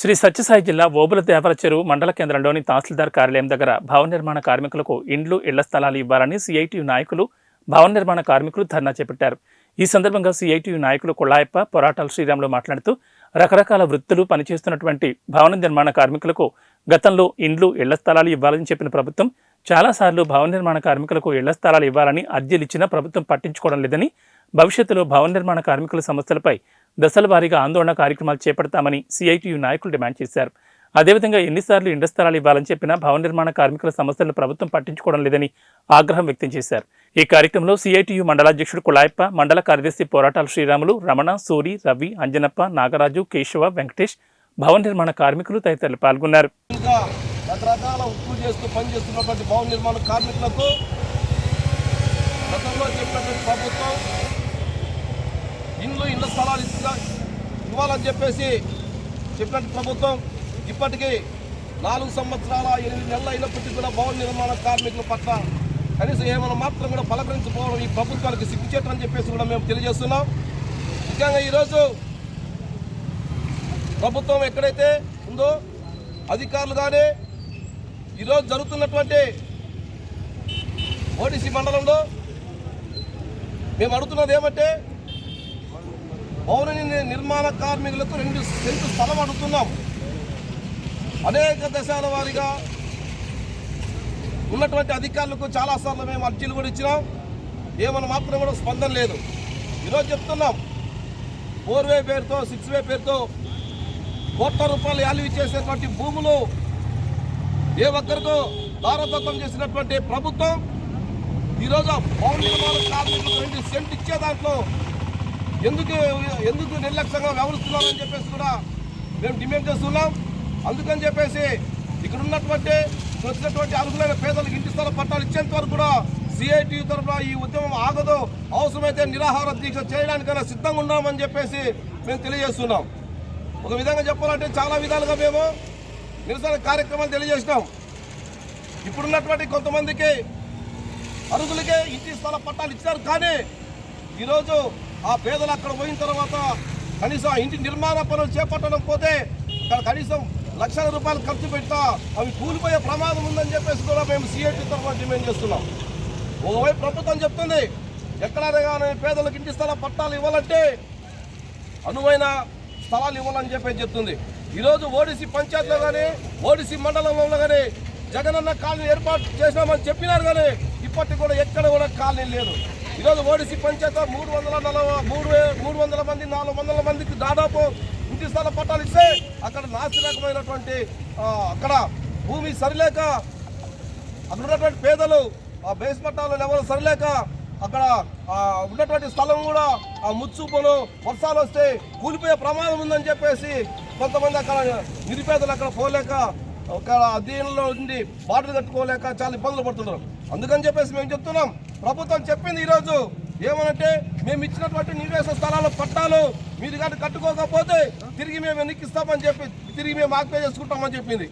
శ్రీ సత్యసాయి జిల్లా ఓబుల దేవర చెరువు మండల కేంద్రంలోని తహసీల్దార్ కార్యాలయం దగ్గర భవన నిర్మాణ కార్మికులకు ఇండ్లు ఇళ్ళ స్థలాలు ఇవ్వాలని సిఐటియు నాయకులు భవన నిర్మాణ కార్మికులు ధర్నా చేపట్టారు. ఈ సందర్భంగా సిఐటియు నాయకులు కొల్లాయప్ప పోరాటాలు శ్రీరాములు మాట్లాడుతూ రకరకాల వృత్తులు పనిచేస్తున్నటువంటి భవన నిర్మాణ కార్మికులకు గతంలో ఇండ్లు ఇళ్ళ స్థలాలు ఇవ్వాలని చెప్పిన ప్రభుత్వం చాలాసార్లు భవన నిర్మాణ కార్మికులకు ఇళ్ళ స్థలాలు ఇవ్వాలని అర్జీలు ఇచ్చినా ప్రభుత్వం పట్టించుకోవడం లేదని భవిష్యత్తులో భవన నిర్మాణ కార్మికుల సమస్యలపై దశల వారీగా ఆందోళన కార్యక్రమాలు చేపడతామని సిఐటియు నాయకులు డిమాండ్ చేశారు. అదేవిధంగా ఎన్నిసార్లు ఇండ స్థలాలు ఇవ్వాలని చెప్పినా భవన నిర్మాణ కార్మికుల సమస్యలను ప్రభుత్వం పట్టించుకోవడం లేదని ఆగ్రహం వ్యక్తం చేశారు. ఈ కార్యక్రమంలో సిఐటియు మండలాధ్యక్షుడు కులాయప్ప మండల కార్యదర్శి పోరాటాల శ్రీరాములు రమణ సూరి రవి అంజనప్ప నాగరాజు కేశవ వెంకటేష్ భవన నిర్మాణ కార్మికులు తదితరులు పాల్గొన్నారు. రకరకాల చేస్తూ పనిచేస్తున్నటువంటి భవన నిర్మాణ కార్మికులకు గతంలో చెప్పినటువంటి ఇండ్లు ఇండ్ల స్థలాలు ఇవ్వాలని చెప్పేసి చెప్పినట్టు ప్రభుత్వం ఇప్పటికీ నాలుగు సంవత్సరాల ఎనిమిది నెలల అయినప్పటికీ కూడా భవన నిర్మాణ కార్మికుల పట్ల కనీసం ఏమైనా మాత్రం కూడా పలకరించకపోవడం ఈ ప్రభుత్వానికి సిగ్గుచేటని చెప్పేసి కూడా మేము తెలియజేస్తున్నాం. ముఖ్యంగా ఈరోజు ప్రభుత్వం ఎక్కడైతే ఉందో అధికారులు కానీ ఈరోజు జరుగుతున్నటువంటి ఓడిసి మండలంలో మేము అడుగుతున్నది ఏమంటే భవన నిర్మాణ కార్మికులకు రెండు సెంటు స్థలం అడుగుతున్నాం. అనేక దశాల వారీగా ఉన్నటువంటి అధికారులకు చాలాసార్లు మేము అర్జీలు కూడా ఇచ్చినాం. ఏమైనా మాత్రం కూడా స్పందన లేదు. ఈరోజు చెప్తున్నాం. ఫోర్ వే పేరుతో సిక్స్ వే పేరుతో కోట్ల రూపాయలు యాలివి చేసేటువంటి భూములు ఏ ఒక్కరికో దారదత్తం చేసినటువంటి ప్రభుత్వం ఈరోజు పౌర నిర్మాణ కార్మికులకు రెండు సెంట్ ఇచ్చే దాంట్లో ఎందుకు ఎందుకు నిర్లక్ష్యంగా వ్యవహరిస్తున్నారని చెప్పేసి కూడా మేము డిమాండ్ చేస్తున్నాం. అందుకని చెప్పేసి ఇక్కడ ఉన్నటువంటి వచ్చినటువంటి అర్హులైన పేదలకు ఇంటి స్థల పట్టాలు ఇచ్చేంత వరకు కూడా సిఐటి తరఫున ఈ ఉద్యమం ఆగదు. అవసరమైతే నిరాహార దీక్ష చేయడానికైనా సిద్ధంగా ఉన్నామని చెప్పేసి మేము తెలియజేస్తున్నాం. ఒక విధంగా చెప్పాలంటే చాలా విధాలుగా మేము నిరసన కార్యక్రమాలు తెలియజేసినాం. ఇప్పుడున్నటువంటి కొంతమందికి అరుగులకే ఇంటి స్థల పట్టాలు ఇచ్చారు కానీ ఈరోజు ఆ పేదలు అక్కడ పోయిన తర్వాత కనీసం ఆ ఇంటి నిర్మాణ పనులు చేపట్టడం పోతే అక్కడ కనీసం లక్షల రూపాయలు ఖర్చు పెడతా అవి కూలిపోయే ప్రమాదం ఉందని చెప్పేసి కూడా మేము సిఐటి తరఫున డిమాండ్ చేస్తున్నాం. ఒకవైపు ప్రభుత్వం చెప్తుంది ఎక్కడైనా కానీ పేదలకు ఇంటి స్థల పట్టాలు ఇవ్వాలంటే అనువైన స్థలాలు ఇవ్వాలని చెప్పి చెప్తుంది. ఈరోజు ఓడిసి పంచాయతీలో కానీ ఓడిసి మండలంలో కానీ జగనన్న కాలనీ ఏర్పాటు చేసినామని చెప్పినారు కానీ ఇప్పటికి కూడా ఎక్కడ కూడా కాలనీ లేదు. ఈరోజు ఓడిసి పంచాయతీ మూడు వందల నలభై మూడు వే- మూడు వందల మంది నాలుగు వందల మందికి దాదాపు ఇంటి స్థల పట్టాలు ఇస్తే అక్కడ నాసిరకమైనటువంటి అక్కడ భూమి సరిలేక అక్కడ ఉన్నటువంటి పేదలు ఆ బేస్ పట్టాలను ఎవరు సరిలేక అక్కడ ఉన్నటువంటి స్థలం కూడా ఆ ముచ్చుపోను వర్షాలు వస్తే కూలిపోయే ప్రమాదం ఉందని చెప్పేసి కొంతమంది అక్కడ నిరుపేదలు అక్కడ పోలేక ఒక అధ్యయనంలో ఉండి బాటలు కట్టుకోలేక చాలా ఇబ్బందులు పడుతున్నారు. అందుకని చెప్పేసి మేము చెప్తున్నాం. ప్రభుత్వం చెప్పింది ఈరోజు ఏమనంటే మేము ఇచ్చినటువంటి నివేశ స్థలాల పట్టాలు మీరు కానీ కట్టుకోకపోతే తిరిగి మేము వెనక్కిస్తామని చెప్పి తిరిగి మేము ఆక్పే చేసుకుంటామని చెప్పింది.